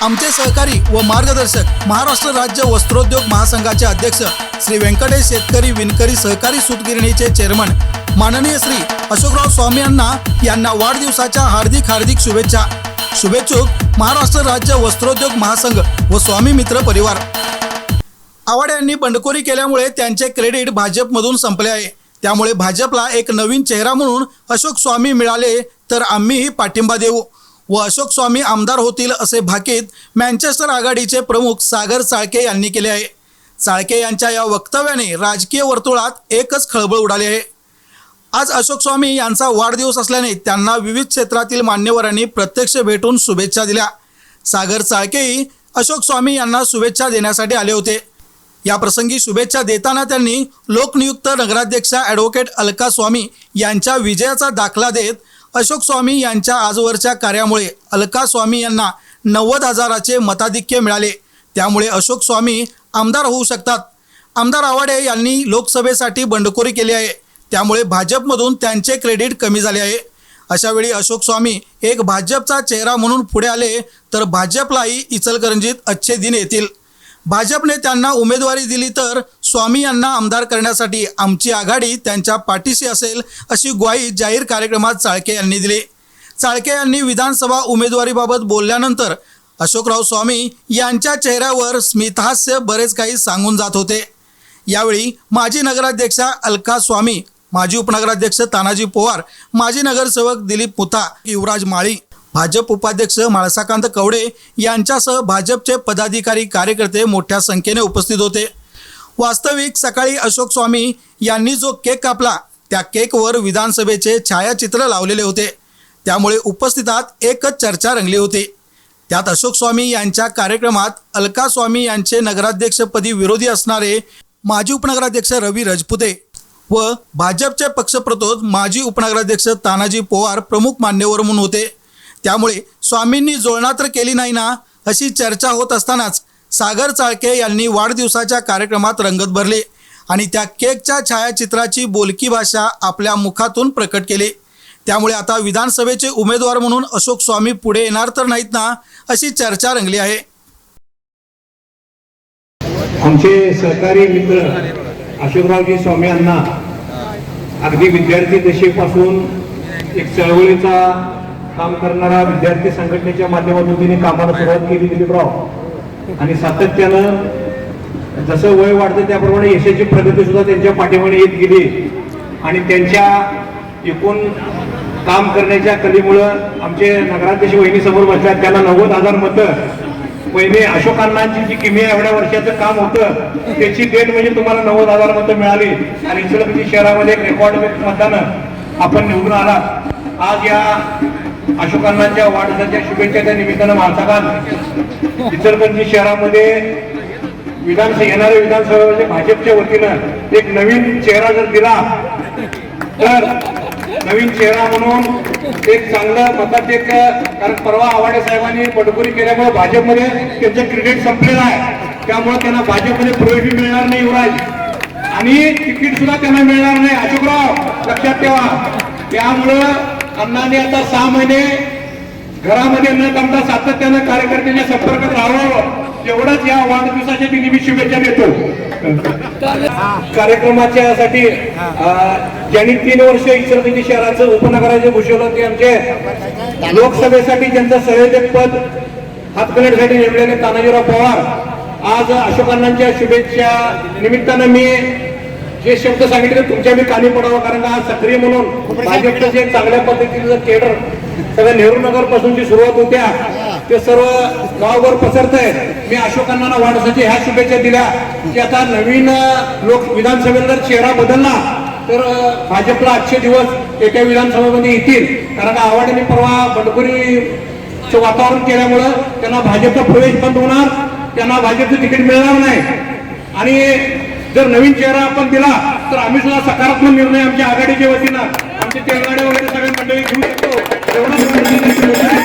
आमचे सहकारी व मार्गदर्शक महाराष्ट्र राज्य वस्त्रोद्योग महासंघाचे अध्यक्ष श्री व्यंकटेश शेतकरी विणकरी सहकारी सूतगिरणीचे चेअरमन माननीय श्री अशोकराव स्वामी यांना यांना वाढदिवसाच्या हार्दिक हार्दिक शुभेच्छा. शुभेच्छुक महाराष्ट्र राज्य वस्त्रोद्योग महासंघ व स्वामी मित्र परिवार. आवाड यांनी बंडखोरी केल्यामुळे त्यांचे क्रेडिट भाजपमधून संपले आहे. त्यामुळे भाजपला एक नवीन चेहरा म्हणून अशोक स्वामी मिळाले तर आम्हीही पाठिंबा देऊ. व अशोक स्वामी आमदार होतील असे भाकीत मँचेस्टर आघाडीचे प्रमुख सागर चाळके यांनी केले आहे. चाळके यांच्या या वक्तव्याने राजकीय वर्तुळात एकच खळबळ उडाली आहे. आज अशोक स्वामी यांचा वाढदिवस असल्याने त्यांना विविध क्षेत्रातील मान्यवरांनी प्रत्यक्ष भेटून शुभेच्छा दिल्या. सागर चाळकेही अशोक स्वामी यांना शुभेच्छा देण्यासाठी आले होते. या प्रसंगी शुभेच्छा देताना त्यांनी लोकनियुक्त नगराध्यक्षा ॲडव्होकेट अलका स्वामी यांच्या विजयाचा दाखला देत अशोक स्वामी यांच्या आजवरच्या कार्यामुळे अलका स्वामी यांना नव्वद हजाराचे मताधिक्य मिळाले. त्यामुळे अशोक स्वामी आमदार होऊ शकतात. आमदार आवाडे यांनी लोकसभेसाठी बंडखोरी केली आहे. त्यामुळे भाजपमधून त्यांचे क्रेडिट कमी झाले आहे. अशावेळी अशोक स्वामी एक भाजपचा चेहरा म्हणून पुढे आले तर भाजपलाही इचलकरंजीत अच्छे दिन येतील. भाजपने त्यांना उमेदवारी दिली तर स्वामी यांना आमदार करण्यासाठी आमची आघाडी त्यांच्या पाठीशी असेल अशी ग्वाही जाहीर कार्यक्रमात चाळके यांनी दिली. चाळके यांनी विधानसभा उमेदवारीबाबत बोलल्यानंतर अशोकराव स्वामी यांच्या चेहऱ्यावर स्मितहास्य बरेच काही सांगून जात होते. यावेळी माजी नगराध्यक्षा अलका स्वामी माजी उपनगराध्यक्ष तानाजी पोवार माजी नगरसेवक दिलीप पुता युवराज माळी भाजप उपाध्यक्ष माळसाकांत कवडे यांच्यासह भाजपचे पदाधिकारी कार्यकर्ते मोठ्या संख्येने उपस्थित होते. वास्तविक सकाळी अशोक स्वामी यांनी जो केक कापला त्या केकवर विधानसभेचे छायाचित्र लावलेले होते. त्यामुळे उपस्थितात एकच चर्चा रंगली होती. त्यात अशोक स्वामी यांच्या कार्यक्रमात अलका स्वामी यांचे नगराध्यक्षपदी विरोधी असणारे माजी उपनगराध्यक्ष रवी रजपुते व भाजपचे पक्षप्रतोद माजी उपनगराध्यक्ष तानाजी पोवार प्रमुख मान्यवर म्हणून होते. त्यामुळे स्वामींनी जुळणा तर केली नाही ना अशी चर्चा होत असतानाच सागर चाळके यांनी वाढदिवसाच्या कार्यक्रमात रंगत भरले आणि त्या केकच्या छायाचित्राची बोलकी भाषा आपल्या मुखातून प्रकट केली. त्यामुळे आता विधानसभेचे उमेदवार म्हणून अशोक स्वामी पुढे येणार तर नाहीत ना अशी चर्चा रंगली आहे. आमचे सहकारी मित्र अशोकरावजी स्वामी यांना अगदी विद्यार्थी दशेपासून एक चळवळीचा काम करणारा विद्यार्थी संघटनेच्या माध्यमातून तिने कामाला सुरुवात केली दिलीपराव. आणि सातत्यानं जसं वय वाढतं त्याप्रमाणे यशाची प्रगती सुद्धा त्यांच्या पाठीमागे येत गेली. आणि त्यांच्या एकूण काम करण्याच्या कलेमुळं आमचे नगराध्यक्ष वहिनी समोर बसल्यात. त्याला नव्वद हजार मतं. पहिले अशोकांनाची जी किमी एवढ्या वर्षाचं काम होतं त्याची डेट म्हणजे तुम्हाला नव्वद हजार मतं मिळाली. आणि इचलकरंजी शहरामध्ये एक रेकॉर्ड मतदान आपण निवडून आला. आज या अशोकांनाच्या वाढदिवसाच्या शुभेच्छाच्या निमित्तानं महासागात इचलकरंजी शहरामध्ये विधानसभा येणाऱ्या विधानसभेमध्ये भाजपच्या वतीनं एक नवीन चेहरा जर दिला तर नवीन चेहरा म्हणून एक चांगलं मतात एक कारण परवा आवाडे साहेबांनी पटपुरी केल्यामुळे भाजपमध्ये त्यांचं क्रिकेट संपलेलं आहे. त्यामुळे त्यांना भाजपमध्ये प्रवेश मिळणार नाही युवराज. आणि तिकीट सुद्धा त्यांना मिळणार नाही. अशोकराव लक्षात ठेवा. त्यामुळं अण्णांनी आता सहा महिने घरामध्ये न थांबता सातत्यानं कार्यकर्त्यांच्या संपर्कात राहावं. एवढंच या वाढदिवसाच्या दिनी मी शुभेच्छा देतो. कार्यक्रमाच्या साठी ज्यांनी तीन वर्ष इचलकरंजी शहराचं उपनगराचे भूषवलं ते आमचे लोकसभेसाठी ज्यांचं संयोजक पद हातकणसाठी नेमलेले तानाजीराव पवार. आज अशोकांनांच्या शुभेच्छा निमित्तानं मी जे शब्द सांगितले तुमच्या मी कानी पडावं कारण का आज सक्रिय म्हणून भाजपचं जे चांगल्या पद्धतीचं केडर सगळं नेहरू नगरपासून जी सुरुवात होत्या ते सर्व गावभर पसरत आहे मी अशोकांना वाढदिवसाच्या ह्या शुभेच्छा दिल्या की आता नवीन लोक विधानसभेला जर चेहरा बदलला तर भाजपला आजचे दिवस एका विधानसभेमध्ये येतील. कारण का आवाडीने परवा बंडखोरीचं वातावरण केल्यामुळं त्यांना भाजपचा प्रवेश बंद होणार त्यांना भाजपचं तिकीट मिळणार नाही. आणि जर नवीन चेहरा आपण दिला तर आम्ही सुद्धा सकारात्मक निर्णय आमच्या आघाडीच्या वतीनं आमचे तेलगाडे वगैरे सगळे मंडळी घेऊ शकतो एवढा